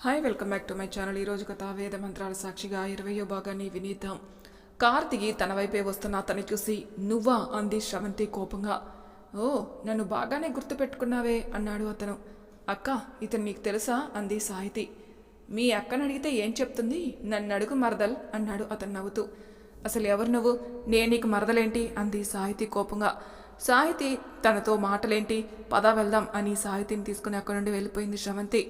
Hi welcome back to my channel ఈరోజు కథ వేద మంత్రాల సాక్షిగా ఇరవయో భాగాన్ని వినిద్దాం. కార్ తన వైపే వస్తున్న అతన్ని చూసి నువ్వా? అంది శ్రవంతి కోపంగా. ఓ నన్ను బాగానే గుర్తుపెట్టుకున్నావే అన్నాడు అతను. అక్క ఇతను నీకు తెలుసా? అంది సాహితి. మీ అక్కను అడిగితే ఏం చెప్తుంది? నన్ను అడుగు మరదల్ అన్నాడు అతను నవ్వుతూ. అసలు ఎవరు నువ్వు? నేను నీకు మరదలేంటి? అంది సాహితి కోపంగా. సాహితి తనతో మాటలేంటి? పదా వెళ్దాం అని సాహితిని తీసుకుని అక్కడి నుండి వెళ్ళిపోయింది శ్రవంతి.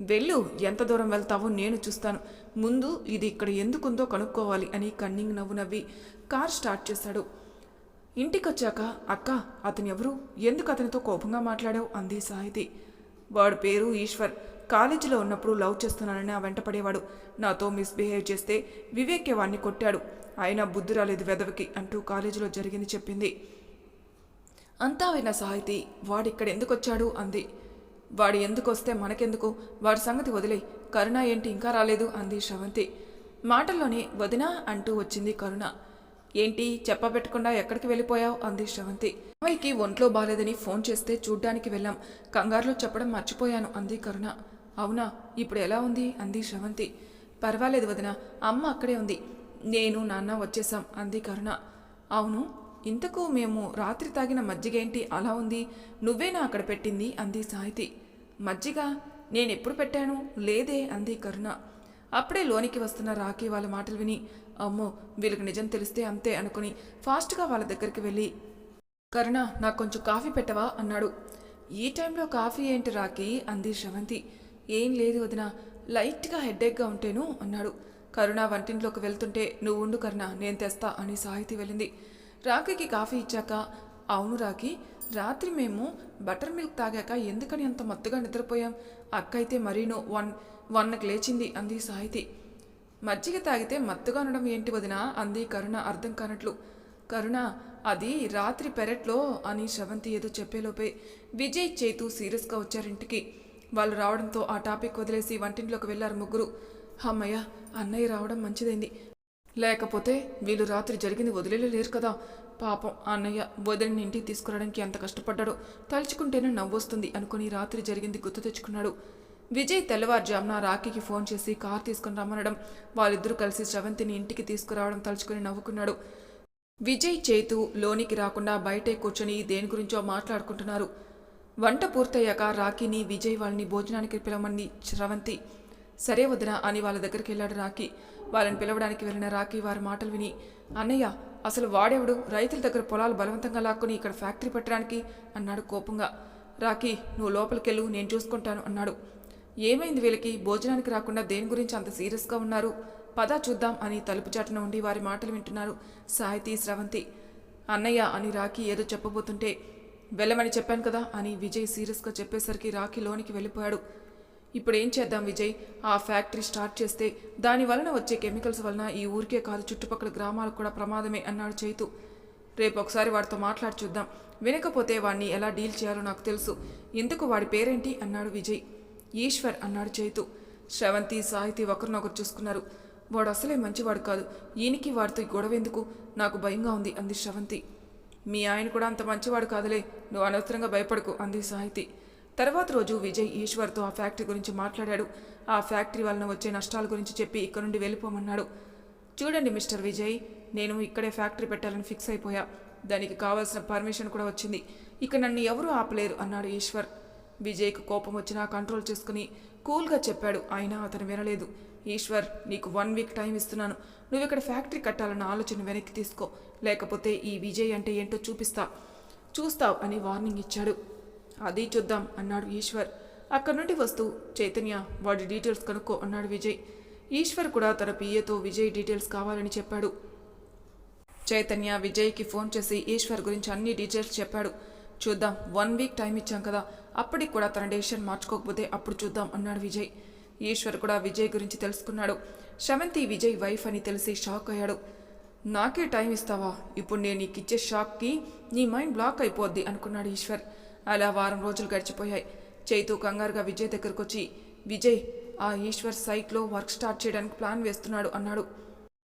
వెళ్ళు ఎంత దూరం వెళ్తావో నేను చూస్తాను. ముందు ఇది ఇక్కడ ఎందుకుందో కనుక్కోవాలి అని కన్నింగ్ నవ్వు నవ్వి కార్ స్టార్ట్ చేశాడు. ఇంటికొచ్చాక అక్క అతను ఎవరు ఎందుకు అతనితో కోపంగా మాట్లాడావు? అంది సాహితి. వాడు పేరు ఈశ్వర్. కాలేజీలో ఉన్నప్పుడు లవ్ చేస్తున్నానని ఆ వెంటపడేవాడు నాతో మిస్బిహేవ్ చేస్తే వివేకే వాణ్ణి కొట్టాడు. అయినా బుద్ధి రాలేదు వెదవకి అంటూ కాలేజీలో జరిగింది చెప్పింది. అంతా విన్న సాహితి వాడిక్కడ ఎందుకు వచ్చాడు అంది. వాడు ఎందుకు వస్తే మనకెందుకు? వాడి సంగతి వదిలే. కరుణ ఏంటి? ఇంకా రాలేదు అంది శ్రవంతి మాటల్లోనే వదినా అంటూ వచ్చింది కరుణ. ఏంటి? చెప్పబెట్టకుండా ఎక్కడికి వెళ్ళిపోయావు? అంది శ్రవంతి అమ్మాయికి ఒంట్లో బాలేదని ఫోన్ చేస్తే చూడ్డానికి వెళ్ళాం. కంగారులో చెప్పడం మర్చిపోయాను అంది కరుణ. అవునా? ఇప్పుడు ఎలా ఉంది? అంది శ్రవంతి పర్వాలేదు వదిన అమ్మ అక్కడే ఉంది. నేను నాన్న వచ్చేసాం అంది కరుణ. అవును? ఇంతకు మేము రాత్రి తాగిన మజ్జిగేంటి? అలా ఉంది. నువ్వేనా అక్కడ పెట్టింది అంది సాహితి. మజ్జిగ? నేనెప్పుడు పెట్టాను? లేదే అంది కరుణ. అప్పుడే లోనికి వస్తున్న రాఖీ వాళ్ళ మాటలు విని అమ్మో వీళ్ళకి నిజం తెలిస్తే అంతే అనుకుని ఫాస్ట్గా వాళ్ళ దగ్గరికి వెళ్ళి కరుణ నాకు కొంచెం కాఫీ పెట్టవా? అన్నాడు. ఈ టైంలో కాఫీ ఏంటి రాఖీ? అంది శ్రవంతి. ఏం లేదు వదిన లైట్గా హెడ్ఏక్గా ఉంటేను అన్నాడు. కరుణ వంటింట్లోకి వెళ్తుంటే నువ్వు ఉండు కరుణ నేను తెస్తా అని సాహితి వెళ్ళింది. రాఖీకి కాఫీ ఇచ్చాక అవును రాఖీ రాత్రి మేము బటర్ మిల్క్ తాగాక ఎందుకని అంత మత్తుగా నిద్రపోయాం? అక్క అయితే మరీను వన్ వన్కి లేచింది అంది సాహితి. మజ్జిగ తాగితే మత్తుగా ఉండడం ఏంటి వదిన? అంది కరుణ అర్థం కానట్లు. కరుణ అది రాత్రి పెరట్లో అని శ్రవంతి ఏదో చెప్పేలోపే విజయ్ చేతు సీరియస్గా వచ్చారింటికి. వాళ్ళు రావడంతో ఆ టాపిక్ వదిలేసి వంటింట్లోకి వెళ్ళారు ముగ్గురు. అమ్మయ్య అన్నయ్య రావడం మంచిదైంది. లేకపోతే వీళ్ళు రాత్రి జరిగింది వదిలేలేరు కదా. పాపం అన్నయ్య వదిలిని ఇంటికి తీసుకురావడానికి ఎంత కష్టపడ్డాడో తలుచుకుంటేనే నవ్వొస్తుంది అనుకుని రాత్రి జరిగింది గుర్తు తెచ్చుకున్నాడు. విజయ్ తెల్లవారుజామున రాఖీకి ఫోన్ చేసి కార్ తీసుకుని రమ్మనడం వాళ్ళిద్దరూ కలిసి శ్రవంతిని ఇంటికి తీసుకురావడం తలుచుకుని నవ్వుకున్నాడు. విజయ్ చేతు లోనికి రాకుండా బయటే కూర్చొని దేని గురించో మాట్లాడుకుంటున్నారు. వంట పూర్తయ్యాక రాఖీని విజయ్ వాళ్ళని భోజనానికి పిలవమని శ్రవంతి సరే వదిన అని వాళ్ళ దగ్గరికి వెళ్ళాడు రాఖీ. వాళ్ళని పిలవడానికి వెళ్ళిన రాఖీ వారి మాటలు విని అన్నయ్య అసలు వాడెవడు? రైతుల దగ్గర పొలాలు బలవంతంగా లాక్కుని ఇక్కడ ఫ్యాక్టరీ పెట్టడానికి? అన్నాడు కోపంగా. రాఖీ నువ్వు లోపలికెళ్ళు నేను చూసుకుంటాను అన్నాడు. ఏమైంది వీళ్ళకి? భోజనానికి రాకుండా దేని గురించి అంత సీరియస్గా ఉన్నారు? పదా చూద్దాం అని తలుపు చాటున ఉండి వారి మాటలు వింటున్నారు సాహితీ స్రవంతి. అన్నయ్య అని రాఖీ ఏదో చెప్పబోతుంటే వెళ్ళమని చెప్పాను కదా అని విజయ్ సీరియస్గా చెప్పేసరికి రాఖీ లోనికి వెళ్ళిపోయాడు. ఇప్పుడు ఏం చేద్దాం విజయ్? ఆ ఫ్యాక్టరీ స్టార్ట్ చేస్తే దాని వలన వచ్చే కెమికల్స్ వలన ఈ ఊరికే కాదు చుట్టుపక్కల గ్రామాలకు కూడా ప్రమాదమే అన్నాడు చైతు. రేపు ఒకసారి వాడితో మాట్లాడి చూద్దాం. వినకపోతే వాడిని ఎలా డీల్ చేయాలో నాకు తెలుసు. ఎందుకు వాడి పేరేంటి? అన్నాడు విజయ్. ఈశ్వర్ అన్నాడు చైతు. శ్రవంతి సాహితి ఒకరినొకరు చూసుకున్నారు. వాడు అసలే మంచివాడు కాదు. ఈయనకి వాడితో గొడవ ఎందుకు? నాకు భయంగా ఉంది అంది శ్రవంతి. మీ ఆయన కూడా అంత మంచివాడు కాదులే. నువ్వు అనవసరంగా భయపడకు అంది సాహితి. తర్వాత రోజు విజయ్ ఈశ్వర్తో ఆ ఫ్యాక్టరీ గురించి మాట్లాడాడు. ఆ ఫ్యాక్టరీ వలన వచ్చే నష్టాల గురించి చెప్పి ఇక్కడ నుండి వెళ్ళిపోమన్నాడు. చూడండి మిస్టర్ విజయ్ నేను ఇక్కడే ఫ్యాక్టరీ పెట్టాలని ఫిక్స్ అయిపోయా. దానికి కావాల్సిన పర్మిషన్ కూడా వచ్చింది. ఇక నన్ను ఎవరూ ఆపలేరు అన్నాడు ఈశ్వర్. విజయ్కు కోపం వచ్చినా కంట్రోల్ చేసుకుని కూల్గా చెప్పాడు. అయినా అతను వినలేదు. ఈశ్వర్ నీకు వన్ వీక్ టైం ఇస్తున్నాను. నువ్వు ఇక్కడ ఫ్యాక్టరీ కట్టాలన్న ఆలోచన వెనక్కి తీసుకో. లేకపోతే ఈ విజయ్ అంటే ఏంటో చూపిస్తా. చూస్తావు అని వార్నింగ్ ఇచ్చాడు. అది చూద్దాం అన్నాడు ఈశ్వర్. అక్కడి నుండి వస్తూ చైతన్య వాడి డీటెయిల్స్ కనుక్కో అన్నాడు విజయ్. ఈశ్వర్ కూడా తన పిఏతో విజయ్ డీటెయిల్స్ కావాలని చెప్పాడు. చైతన్య విజయ్కి ఫోన్ చేసి ఈశ్వర్ గురించి అన్ని డీటెయిల్స్ చెప్పాడు. చూద్దాం వన్ వీక్ టైం ఇచ్చాం కదా అప్పటికి కూడా తన డెసిషన్ మార్చుకోకపోతే అప్పుడు చూద్దాం అన్నాడు విజయ్. ఈశ్వర్ కూడా విజయ్ గురించి తెలుసుకున్నాడు. శవంతి విజయ్ వైఫ్ అని తెలిసి షాక్ అయ్యాడు. నాకే టైం ఇస్తావా? ఇప్పుడు నేను నీకు ఇచ్చే షాక్కి నీ మైండ్ బ్లాక్ అయిపోద్ది అనుకున్నాడు ఈశ్వర్. అలా వారం రోజులు గడిచిపోయాయి. చైతు కంగారుగా విజయ్ దగ్గరకు వచ్చి విజయ్ ఆ ఈశ్వర్ సైట్లో వర్క్ స్టార్ట్ చేయడానికి ప్లాన్ వేస్తున్నాడు అన్నాడు.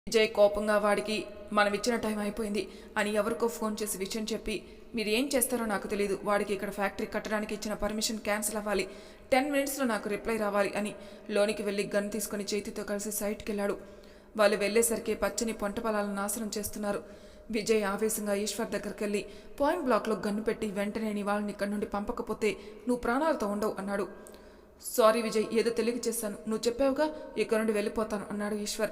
విజయ్ కోపంగా వాడికి మనం ఇచ్చిన టైం అయిపోయింది అని ఎవరికో ఫోన్ చేసి విషయం చెప్పి మీరు ఏం చేస్తారో నాకు తెలియదు వాడికి ఇక్కడ ఫ్యాక్టరీ కట్టడానికి ఇచ్చిన పర్మిషన్ క్యాన్సిల్ అవ్వాలి. టెన్ మినిట్స్లో నాకు రిప్లై రావాలి అని లోనికి వెళ్ళి గన్ తీసుకుని చేతితో కలిసి సైట్కి వెళ్ళాడు వాళ్ళు వెళ్ళేసరికి పచ్చని పంట పొలాలను నాశనం చేస్తున్నారు. విజయ్ ఆవేశంగా ఈశ్వర్ దగ్గరికి వెళ్ళి పాయింట్ బ్లాక్లో గన్ను పెట్టి వెంటనే నీ వాళ్ళని ఇక్కడి నుండి పంపకపోతే నువ్వు ప్రాణాలతో ఉండవు అన్నాడు. సారీ విజయ్ ఏదో తెలియక చేశాను. నువ్వు చెప్పావుగా ఇక్కడ నుండి వెళ్ళిపోతాను అన్నాడు ఈశ్వర్.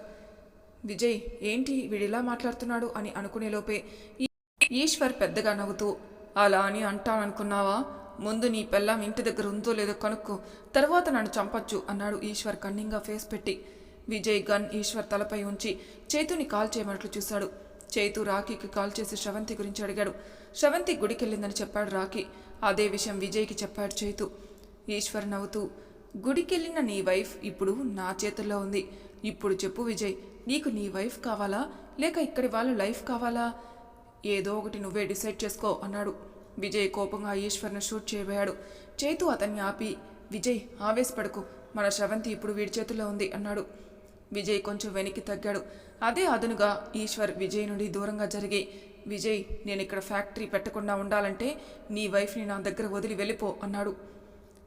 విజయ్ ఏంటి వీడిలా మాట్లాడుతున్నాడు? అని అనుకునే లోపే ఈ- ఈశ్వర్ పెద్దగా నవ్వుతూ అలా అని అంటాననుకున్నావా? ముందు నీ పెళ్ళాం ఇంటి దగ్గర ఉందో లేదో కనుక్కో తర్వాత నన్ను చంపొచ్చు అన్నాడు ఈశ్వర్ కన్నింగా ఫేస్ పెట్టి. విజయ్ గన్ ఈశ్వర్ తలపై ఉంచి చేతుని కాల్ చేయమన్నట్లు చూశాడు. చేతు రాఖీకి కాల్ చేసి శ్రవంతి గురించి అడిగాడు. శ్రవంతి గుడికెళ్ళిందని చెప్పాడు రాఖీ. అదే విషయం విజయ్కి చెప్పాడు చేతు. ఈశ్వర్ నవ్వుతూ గుడికెళ్ళిన నీ వైఫ్ ఇప్పుడు నా చేతుల్లో ఉంది. ఇప్పుడు చెప్పు విజయ్ నీకు నీ వైఫ్ కావాలా? లేక ఇక్కడి వాళ్ళ లైఫ్ కావాలా? ఏదో ఒకటి నువ్వే డిసైడ్ చేసుకో అన్నాడు. విజయ్ కోపంగా ఈశ్వర్ను షూట్ చేయబోయాడు. చేతు అతన్ని ఆపి విజయ్ ఆవేశపడకు. మన శ్రవంతి ఇప్పుడు వీడి చేతుల్లో ఉంది అన్నాడు. విజయ్ కొంచెం వెనక్కి తగ్గాడు. అదే అదునుగా ఈశ్వర్ విజయ్ నుండి దూరంగా జరిగి విజయ్ నేను ఇక్కడ ఫ్యాక్టరీ పెట్టకుండా ఉండాలంటే నీ వైఫ్ని నా దగ్గర వదిలి వెళ్ళిపో అన్నాడు.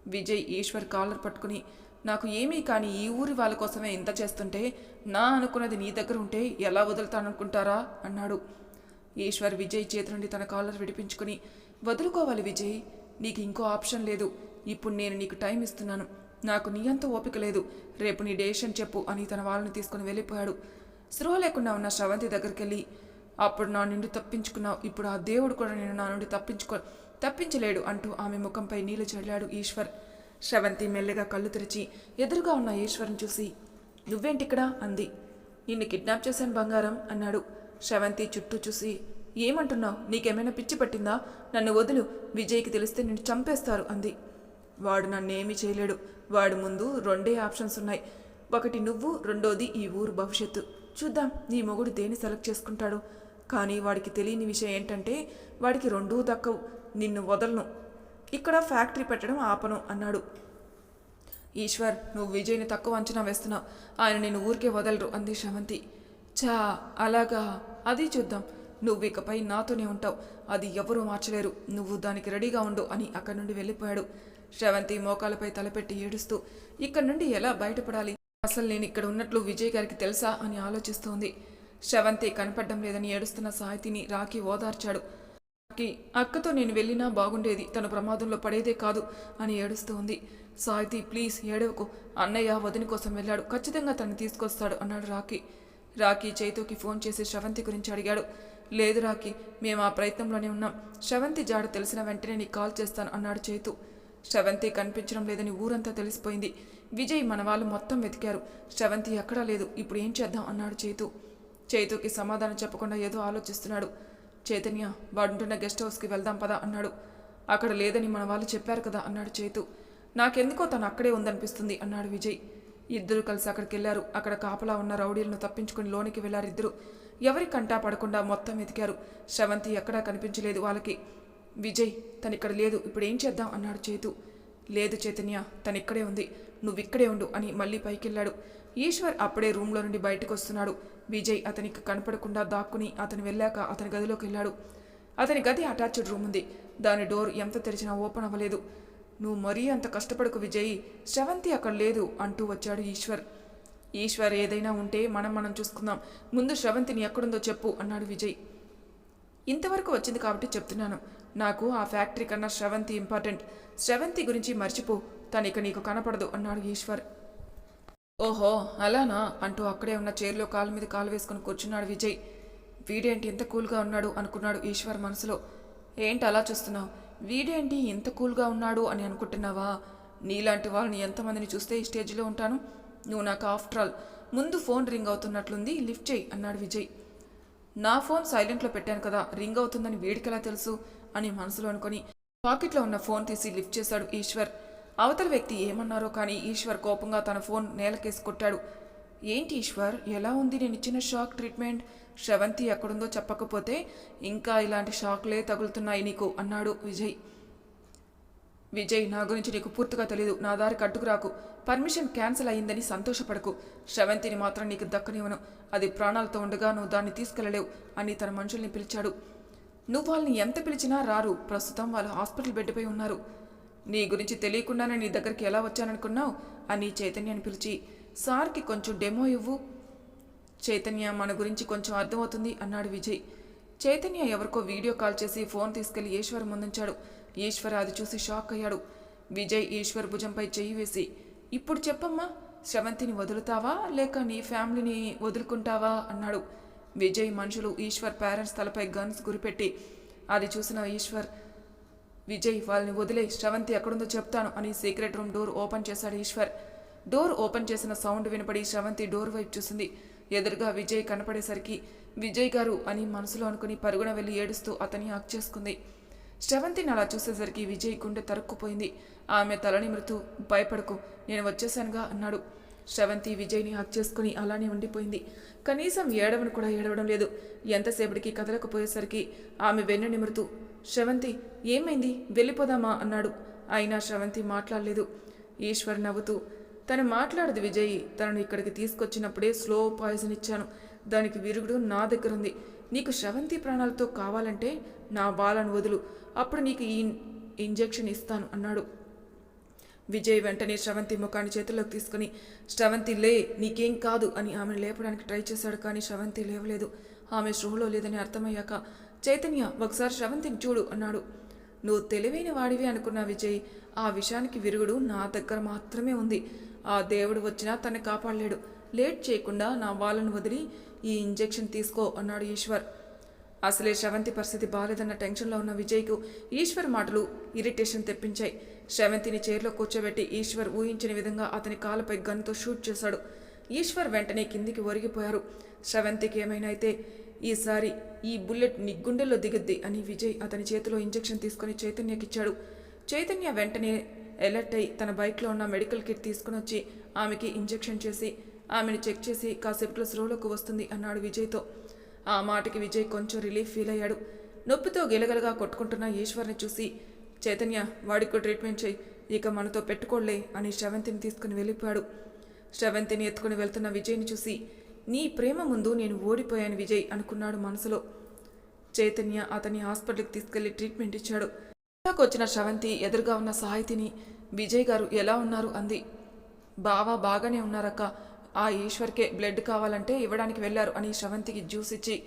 విజయ్ ఈశ్వర్ కాలర్ పట్టుకుని నాకు ఏమీ కానీ ఈ ఊరి వాళ్ళ కోసమే ఇంత చేస్తుంటే నా అనుకున్నది నీ దగ్గర ఉంటే ఎలా వదులుతాననుకుంటారా? అన్నాడు. ఈశ్వర్ విజయ్ చేతి నుండి తన కాలర్ విడిపించుకుని వదులుకోవాలి విజయ్ నీకు ఇంకో ఆప్షన్ లేదు. ఇప్పుడు నేను నీకు టైం ఇస్తున్నాను. నాకు నీ అంత ఓపిక లేదు. రేపు నీ డేషన్ చెప్పు అని తన వాళ్ళని తీసుకుని వెళ్ళిపోయాడు. స్పృహ లేకుండా ఉన్న శ్రవంతి దగ్గరికి వెళ్ళి అప్పుడు నా నుండి తప్పించుకున్నావు. ఇప్పుడు ఆ దేవుడు కూడా నేను నా నుండి తప్పించుకో తప్పించలేడు అంటూ ఆమె ముఖంపై నీళ్ళు చల్లాడు ఈశ్వర్. శ్రవంతి మెల్లగా కళ్ళు తెరిచి ఎదురుగా ఉన్న ఈశ్వర్ని చూసి నువ్వేంటిక్కడ? అంది. నిన్ను కిడ్నాప్ చేశాను బంగారం అన్నాడు. శ్రవంతి చుట్టూ చూసి ఏమంటున్నావు? నీకేమైనా పిచ్చి పట్టిందా? నన్ను వదులు. విజయ్కి తెలిస్తే నిన్ను చంపేస్తారు అంది. వాడు నన్నేమీ చేయలేడు. వాడి ముందు రెండే ఆప్షన్స్ ఉన్నాయి. ఒకటి నువ్వు రెండోది ఈ ఊరు భవిష్యత్తు. చూద్దాం నీ మొగుడు దేని సెలెక్ట్ చేసుకుంటాడు? కానీ వాడికి తెలియని విషయం ఏంటంటే వాడికి రెండూ దక్కవు. నిన్ను వదలను. ఇక్కడ ఫ్యాక్టరీ పెట్టడం ఆపను అన్నాడు. ఈశ్వర్ నువ్వు విజయ్ని తక్కువ అంచనా వేస్తున్నావు. ఆయన నేను ఊరికే వదలరు అంది శ్రవంతి. చా అలాగా. అది చూద్దాం. నువ్వు ఇకపై నాతోనే ఉంటావు. అది ఎవరూ మార్చలేరు. నువ్వు దానికి రెడీగా ఉండు అని అక్కడి నుండి వెళ్ళిపోయాడు. శ్రవంతి మోకాలపై తలపెట్టి ఏడుస్తూ ఇక్కడి నుండి ఎలా బయటపడాలి? అసలు నేను ఇక్కడ ఉన్నట్లు విజయ్ గారికి తెలుసా? అని ఆలోచిస్తోంది. శ్రవంతి కనపడడం లేదని ఏడుస్తున్న సాహితిని రాఖీ ఓదార్చాడు. రాఖీ అక్కతో నేను వెళ్ళినా బాగుండేది తను ప్రమాదంలో పడేదే కాదు అని ఏడుస్తూ ఉంది సాహితి ప్లీజ్ ఏడవకు. అన్నయ్య వదిన కోసం వెళ్ళాడు. ఖచ్చితంగా తను తీసుకొస్తాడు అన్నాడు రాఖీ. రాఖీ చైతోకి ఫోన్ చేసి శ్రవంతి గురించి అడిగాడు. లేదు రాఖీ మేము ఆ ప్రయత్నంలోనే ఉన్నాం. శ్రవంతి జాడ తెలిసిన వెంటనే నీకు కాల్ చేస్తాను అన్నాడు చైతు. శ్రవంతి కనిపించడం లేదని ఊరంతా తెలిసిపోయింది. విజయ్ మన వాళ్ళు మొత్తం వెతికారు. శ్రవంతి ఎక్కడా లేదు. ఇప్పుడు ఏం చేద్దాం అన్నాడు చేతు. చేతుకి సమాధానం చెప్పకుండా ఏదో ఆలోచిస్తున్నాడు. చైతన్య వాడుంటున్న గెస్ట్ హౌస్కి వెళ్దాం పదా అన్నాడు. అక్కడ లేదని మన వాళ్ళు చెప్పారు కదా అన్నాడు చేతు. నాకెందుకో తను అక్కడే ఉందనిపిస్తుంది అన్నాడు విజయ్. ఇద్దరు కలిసి అక్కడికి వెళ్ళారు. అక్కడ కాపలా ఉన్న రౌడీలను తప్పించుకుని లోనికి వెళ్ళారు ఇద్దరు ఎవరి కంటా పడకుండా మొత్తం వెతికారు. శ్రవంతి ఎక్కడా కనిపించలేదు వాళ్ళకి. విజయ్ తనిక్కడ లేదు. ఇప్పుడు ఏం చేద్దాం? అన్నాడు చేతు. లేదు చైతన్య తనిక్కడే ఉంది. నువ్వు ఇక్కడే ఉండు అని మళ్ళీ పైకెళ్ళాడు. ఈశ్వర్ అప్పుడే రూమ్లో నుండి బయటకు వస్తున్నాడు విజయ్ అతనికి కనపడకుండా దాక్కుని అతను వెళ్ళాక అతని గదిలోకి వెళ్ళాడు అతని గది అటాచ్డ్ రూమ్ ఉంది దాని డోర్ ఎంత తెరిచినా ఓపెన్ అవ్వలేదు. నువ్వు మరీ అంత కష్టపడకు విజయ్. శ్రవంతి అక్కడ లేదు అంటూ వచ్చాడు ఈశ్వర్. ఈశ్వర్ ఏదైనా ఉంటే మనం మనం చూసుకుందాం. ముందు శ్రవంతిని ఎక్కడుందో చెప్పు అన్నాడు విజయ్. ఇంతవరకు వచ్చింది కాబట్టి చెప్తున్నాను. నాకు ఆ ఫ్యాక్టరీ కన్నా శ్రవంతి ఇంపార్టెంట్. శ్రవంతి గురించి మర్చిపో తను ఇక నీకు కనపడదు అన్నాడు ఈశ్వర్. ఓహో అలానా? అంటూ అక్కడే ఉన్న చైర్లో కాలు మీద కాలు వేసుకుని కూర్చున్నాడు విజయ్. వీడేంటి ఎంత కూల్గా ఉన్నాడు అనుకున్నాడు ఈశ్వర్ మనసులో. ఏంటి అలా చూస్తున్నావు? వీడేంటి ఇంత కూల్గా ఉన్నాడు అని అనుకుంటున్నావా? నీలాంటి వాళ్ళని ఎంతమందిని చూస్తే ఈ స్టేజ్లో ఉంటాను? నువ్వు నాకు ఆఫ్టర్ ఆల్ ముందు ఫోన్ రింగ్ అవుతున్నట్లుంది లిఫ్ట్ చేయి అన్నాడు విజయ్. నా ఫోన్ సైలెంట్లో పెట్టాను కదా రింగ్ అవుతుందని వీడికెలా తెలుసు? అని మనసులో అనుకొని పాకెట్లో ఉన్న ఫోన్ తీసి లిఫ్ట్ చేశాడు ఈశ్వర్. అవతల వ్యక్తి ఏమన్నారో కానీ ఈశ్వర్ కోపంగా తన ఫోన్ నేలకేసి కొట్టాడు. ఏంటి ఈశ్వర్? ఎలా ఉంది నేను ఇచ్చిన షాక్ ట్రీట్మెంట్? శ్రవంతి ఎక్కడుందో చెప్పకపోతే ఇంకా ఇలాంటి షాక్లే తగులుతున్నాయి నీకు అన్నాడు విజయ్. విజయ్ నా గురించి నీకు పూర్తిగా తెలియదు నా దారి కట్టుకు రాకు. పర్మిషన్ క్యాన్సిల్ అయ్యిందని సంతోషపడకు. శ్రవంతిని మాత్రం నీకు దక్కనివ్వను. అది ప్రాణాలతో ఉండగా నువ్వు దాన్ని తీసుకెళ్ళలేవు అని తన మనుషుల్ని పిలిచాడు. నువ్వు వాళ్ళని ఎంత పిలిచినా రారు. ప్రస్తుతం వాళ్ళు హాస్పిటల్ బెడ్పై ఉన్నారు. నీ గురించి తెలియకుండానే నీ దగ్గరికి ఎలా వచ్చాననుకున్నావు? అని చైతన్యాన్ని పిలిచి సార్కి కొంచెం డెమో ఇవ్వు. చైతన్య మన గురించి కొంచెం అర్థమవుతుంది అన్నాడు విజయ్. చైతన్య ఎవరికో వీడియో కాల్ చేసి ఫోన్ తీసుకెళ్ళి ఈశ్వర్ ముందుంచాడు. ఈశ్వర్ అది చూసి షాక్ అయ్యాడు. విజయ్ ఈశ్వర్ భుజంపై చెయ్యి వేసి ఇప్పుడు చెప్పమ్మా శ్రవంతిని వదులుతావా? లేక నీ ఫ్యామిలీని వదులుకుంటావా? అన్నాడు. విజయ్ మనుషులు ఈశ్వర్ పేరెంట్స్ తలపై గన్స్ గురిపెట్టి అది చూసిన ఈశ్వర్ విజయ్ వాళ్ళని వదిలే శ్రవంతి ఎక్కడుందో చెప్తాను అని సీక్రెట్ రూమ్ డోర్ ఓపెన్ చేశాడు ఈశ్వర్. డోర్ ఓపెన్ చేసిన సౌండ్ వినపడి శ్రవంతి డోర్ వైపు చూసింది. ఎదురుగా విజయ్ కనపడేసరికి విజయ్ గారు అని మనసులో అనుకుని పరుగున వెళ్ళి ఏడుస్తూ అతని హక్ చేసుకుంది. శ్రవంతిని అలా చూసేసరికి విజయ్ గుండె తరుక్కుపోయింది. ఆమె తలని మృతు భయపడకు నేను వచ్చేసానుగా అన్నాడు. శ్రవంతి విజయ్ని హక్ చేసుకుని అలానే ఉండిపోయింది. కనీసం ఏడవను కూడా ఏడవడం లేదు. ఎంతసేపటికి కదలకపోయేసరికి ఆమె వెన్ను నిమురుతూ శ్రవంతి ఏమైంది? వెళ్ళిపోదామా? అన్నాడు. అయినా శ్రవంతి మాట్లాడలేదు. ఈశ్వర్ నవ్వుతూ తను మాట్లాడదు విజయ్. తనను ఇక్కడికి తీసుకొచ్చినప్పుడే స్లో పాయిజన్ ఇచ్చాను. దానికి విరుగుడు నా దగ్గర ఉంది నీకు శ్రవంతి ప్రాణాలతో కావాలంటే నా బాలను వదులు. అప్పుడు నీకు ఈ ఇంజెక్షన్ ఇస్తాను అన్నాడు. విజయ్ వెంటనే శ్రవంతి ముఖాన్ని చేతుల్లోకి తీసుకుని శ్రవంతి లే నీకేం కాదు అని ఆమెను లేపడానికి ట్రై చేశాడు కానీ శ్రవంతి లేవలేదు. ఆమె స్పృహలో లేదని అర్థమయ్యాక చైతన్య ఒకసారి శ్రవంతిని చూడు అన్నాడు. నువ్వు తెలివైన వాడివి అనుకున్న విజయ్ ఆ విషయానికి విరుగుడు నా దగ్గర మాత్రమే ఉంది. ఆ దేవుడు వచ్చినా తన్ని కాపాడలేడు. లేట్ చేయకుండా నా వాళ్ళను వదిలి ఈ ఇంజెక్షన్ తీసుకో అన్నాడు ఈశ్వర్. అసలే శ్రవంతి పరిస్థితి బాలేదన్న టెన్షన్లో ఉన్న విజయ్కు ఈశ్వర్ మాటలు ఇరిటేషన్ తెప్పించాయి. శ్రవంతిని చైర్లో కూర్చోబెట్టి ఈశ్వర్ ఊహించిన విధంగా అతని కాలుపై గన్తో షూట్ చేశాడు. ఈశ్వర్ వెంటనే కిందికి ఒరిగిపోయారు. శ్రవంతికి ఏమైనా అయితే ఈసారి ఈ బుల్లెట్ నీ గుండెల్లో దిగుద్ది అని విజయ్ అతని చేతిలో ఇంజెక్షన్ తీసుకుని చైతన్యకిచ్చాడు. చైతన్య వెంటనే ఎలర్ట్ అయి తన బైక్లో ఉన్న మెడికల్ కిట్ తీసుకుని వచ్చి ఆమెకి ఇంజెక్షన్ చేసి ఆమెను చెక్ చేసి కాసేపట్లో స్లోలోకి వస్తుంది అన్నాడు విజయ్తో. ఆ మాటకి విజయ్ కొంచెం రిలీఫ్ ఫీల్ అయ్యాడు. నొప్పితో గిలగలగా కొట్టుకుంటున్న ఈశ్వర్ని చూసి చైతన్య వాడికి ట్రీట్మెంట్ చేయి ఇక మనతో పెట్టుకోలే అని శ్రవంతిని తీసుకుని వెళ్ళిపోయాడు. శ్రవంతిని ఎత్తుకుని వెళ్తున్న విజయ్ని చూసి నీ ప్రేమ ముందు నేను ఓడిపోయాను విజయ్ అనుకున్నాడు మనసులో. చైతన్య అతని హాస్పిటల్కి తీసుకెళ్ళి ట్రీట్మెంట్ ఇచ్చాడు. వచ్చిన శ్రవంతి ఎదురుగా ఉన్న సాహితిని విజయ్ గారు ఎలా ఉన్నారు? అంది. బావా బాగానే ఉన్నారక్క. ఆ ఈశ్వర్కే బ్లడ్ కావాలంటే ఇవ్వడానికి వెళ్ళారు అని శ్రవంతికి జ్యూస్ ఇచ్చి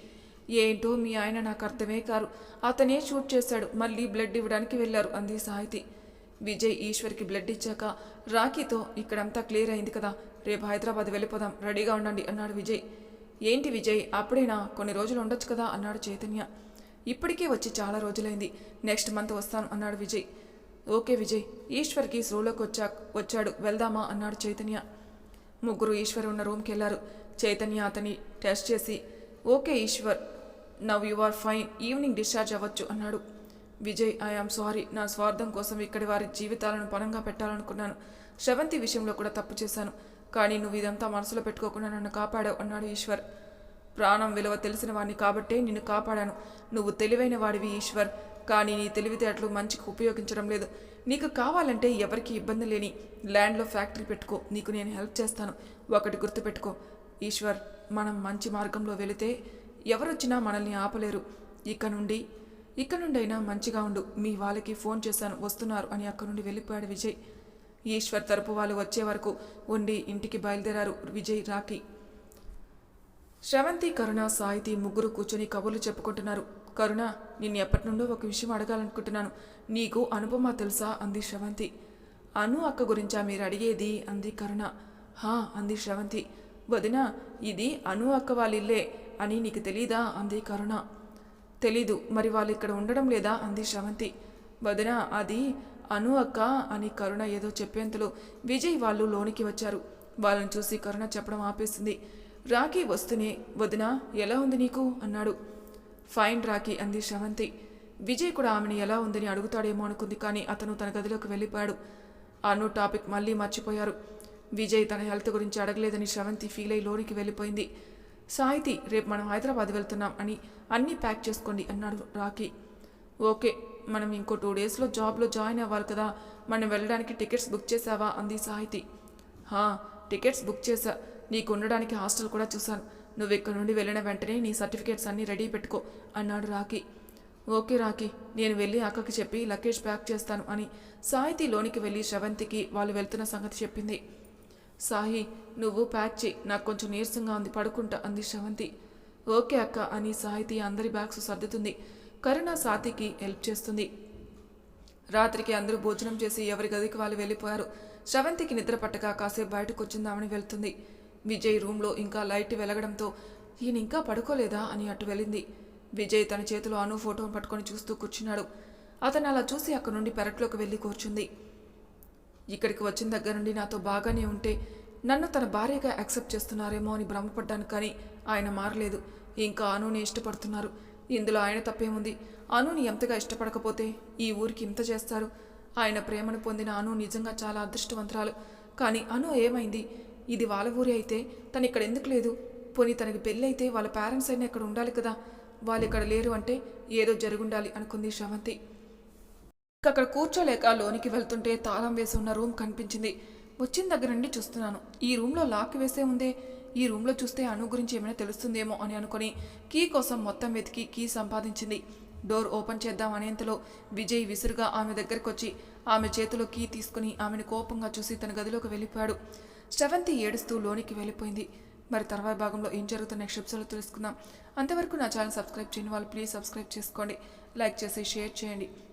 ఏంటో మీ ఆయన నాకు అర్థమే కారు. అతనే షూట్ చేశాడు. మళ్ళీ బ్లడ్ ఇవ్వడానికి వెళ్ళారు అంది సాహితి. విజయ్ ఈశ్వర్కి బ్లడ్ ఇచ్చాక రాఖీతో ఇక్కడంతా క్లియర్ అయింది కదా రేపు హైదరాబాద్ వెళ్ళిపోదాం రెడీగా ఉండండి అన్నాడు విజయ్. ఏంటి విజయ్ అప్పుడేనా? కొన్ని రోజులు ఉండొచ్చు కదా అన్నాడు చైతన్య. ఇప్పటికే వచ్చి చాలా రోజులైంది. నెక్స్ట్ మంత్ వస్తాను అన్నాడు విజయ్. ఓకే విజయ్ ఈశ్వర్కి స్లోలోకి వచ్చా వచ్చాడు వెళ్దామా అన్నాడు చైతన్య. ముగ్గురు ఈశ్వర్ ఉన్న రూమ్కి వెళ్ళారు. చైతన్య అతని టెస్ట్ చేసి okay Eeshwar now you are fine evening discharge అవ్వచ్చు అన్నాడు. విజయ్ ఐఆమ్ సారీ నా స్వార్థం కోసం ఇక్కడి వారి జీవితాలను పణంగా పెట్టాలనుకున్నాను. శ్రవంతి విషయంలో కూడా తప్పు చేశాను. కానీ నువ్వు ఇదంతా మనసులో పెట్టుకోకుండా నన్ను కాపాడావు అన్నాడు ఈశ్వర్. ప్రాణం విలువ తెలిసిన వాడిని కాబట్టే నిన్ను కాపాడాను. నువ్వు తెలివైన వాడివి ఈశ్వర్. కానీ నీ తెలివితేటలు మంచికి ఉపయోగించడం లేదు. నీకు కావాలంటే ఎవరికి ఇబ్బంది లేని ల్యాండ్లో ఫ్యాక్టరీ పెట్టుకో. నీకు నేను హెల్ప్ చేస్తాను. ఒకటి గుర్తుపెట్టుకో. ఈశ్వర్ మనం మంచి మార్గంలో వెళితే ఎవరొచ్చినా మనల్ని ఆపలేరు. ఇక నుండి ఇక నుండైనా మంచిగా ఉండు. మీ వాళ్ళకి ఫోన్ చేశాను వస్తున్నారు అని అక్కడి నుండి వెళ్ళిపోయాడు విజయ్. ఈశ్వర్ తరపు వాళ్ళు వచ్చే వరకు ఉండి ఇంటికి బయలుదేరారు విజయ్ రాఖీ. శ్రవంతి కరుణ సాయితి ముగ్గురు కూర్చొని కబుర్లు చెప్పుకుంటున్నారు. కరుణ నిన్ను ఎప్పటి నుండో ఒక విషయం అడగాలనుకుంటున్నాను. నీకు అనుపమ తెలుసా? అంది శ్రవంతి. అను అక్క గురించా మీరు అడిగేది? అంది కరుణ. హా అంది శ్రవంతి. వదిన ఇది అను అక్క వాళ్ళిల్లే. అని నీకు తెలీదా? అంది కరుణ. తెలీదు. మరి వాళ్ళు ఇక్కడ ఉండడం లేదా? అంది శ్రవంతి. వదిన అది అను అక్క అని కరుణ ఏదో చెప్పేంతలో విజయ్ వాళ్ళు లోనికి వచ్చారు. వాళ్ళని చూసి కరుణ చెప్పడం ఆపేసింది. రాఖీ వస్తూనే వదిన ఎలా ఉంది నీకు? అన్నాడు. ఫైన్ రాఖీ అంది శ్రవంతి. విజయ్ కూడా ఆమెను ఎలా ఉందని అడుగుతాడేమో అనుకుంది కానీ అతను తన గదిలోకి వెళ్ళిపోయాడు. అను టాపిక్ మళ్ళీ మర్చిపోయారు. విజయ్ తన హెల్త్ గురించి అడగలేదని శ్రవంతి ఫీల్ అయి లోనికి వెళ్ళిపోయింది. సాహితి రేపు మనం హైదరాబాద్ వెళ్తున్నాం అని అన్నీ ప్యాక్ చేసుకోండి అన్నాడు రాఖీ. ఓకే మనం ఇంకో టూ డేస్లో జాబ్లో జాయిన్ అవ్వాలి కదా మనం వెళ్ళడానికి టికెట్స్ బుక్ చేసావా అంది సాహితి. హా టికెట్స్ బుక్ చేశా. నీకు ఉండడానికి హాస్టల్ కూడా చూశాను. నువ్వు ఇక్కడ నుండి వెళ్ళిన వెంటనే నీ సర్టిఫికేట్స్ అన్నీ రెడీ పెట్టుకో అన్నాడు రాకీ ఓకే రాకీ నేను వెళ్ళి అక్కకి చెప్పి లగేజ్ ప్యాక్ చేస్తాను అని సాహితి లోనికి వెళ్ళి శ్రవంతికి వాళ్ళు వెళ్తున్న సంగతి చెప్పింది. సాహి నువ్వు ప్యాక్ చేయి. నాకు కొంచెం నీరసంగా ఉంది పడుకుంటా అంది శ్రవంతి ఓకే అక్క అని సాహితి అందరి బ్యాగ్స్ సర్దుతుంది. కరుణ సాతికి హెల్ప్ చేస్తుంది. రాత్రికి అందరూ భోజనం చేసి ఎవరి గదికి వాళ్ళు వెళ్ళిపోయారు. శ్రవంతికి నిద్ర పట్టక కాసేపు బయటకు వచ్చిందామని వెళ్తుంది. విజయ్ రూమ్లో ఇంకా లైట్ వెలగడంతో ఈయన ఇంకా పడుకోలేదా? అని అటు వెళ్ళింది. విజయ్ తన చేతిలో అను ఫోటోను పట్టుకొని చూస్తూ కూర్చున్నాడు. అతను అలా చూసి అక్కడి నుండి పెరట్లోకి వెళ్ళి కూర్చుంది. ఇక్కడికి వచ్చిన దగ్గర నుండి నాతో బాగానే ఉంటే నన్ను తన భార్యగా యాక్సెప్ట్ చేస్తున్నారేమో అని భ్రమపడ్డాను కానీ ఆయన మారలేదు. ఇంకా అనుని ఇష్టపడుతున్నారు. ఇందులో ఆయన తప్పేముంది? అనుని ఎంతగా ఇష్టపడకపోతే ఈ ఊరికి ఇంత చేస్తారు? ఆయన ప్రేమను పొందిన అను నిజంగా చాలా అదృష్టవంతురాలు. కానీ అను ఏమైంది? ఇది వాళ్ళ ఊరి అయితే తను ఇక్కడ ఎందుకు లేదు? పోనీ తనకి పెళ్ళి అయితే వాళ్ళ పేరెంట్స్ అయినా ఇక్కడ ఉండాలి కదా? వాళ్ళు ఇక్కడ లేరు అంటే ఏదో జరుగుండాలి అనుకుంది శ్రవంతి. అక్కడ కూర్చోలేక లోనికి వెళ్తుంటే తాళం వేసి ఉన్న రూమ్ కనిపించింది. వచ్చిన దగ్గర నుండి చూస్తున్నాను. ఈ రూమ్లో లాక్ వేసే ఉందే ఈ రూమ్లో చూస్తే అను గురించి ఏమైనా తెలుస్తుందేమో అని అనుకుని కీ కోసం మొత్తం వెతికి కీ సంపాదించింది. డోర్ ఓపెన్ చేద్దాం అనేంతలో విజయ్ విసురుగా ఆమె దగ్గరికి వచ్చి ఆమె చేతిలో కీ తీసుకుని ఆమెను కోపంగా చూసి తన గదిలోకి వెళ్ళిపోయాడు. శ్రవంతి ఏడుస్తూ లోనికి వెళ్ళిపోయింది. మరి తర్వాత భాగంలో ఏం జరుగుతున్న నెక్స్ట్ ఎపిసోడ్లో తెలుసుకుందాం. అంతవరకు నా ఛానల్ సబ్స్క్రైబ్ చేయని వాళ్ళు ప్లీజ్ సబ్స్క్రైబ్ చేసుకోండి. లైక్ చేసి షేర్ చేయండి.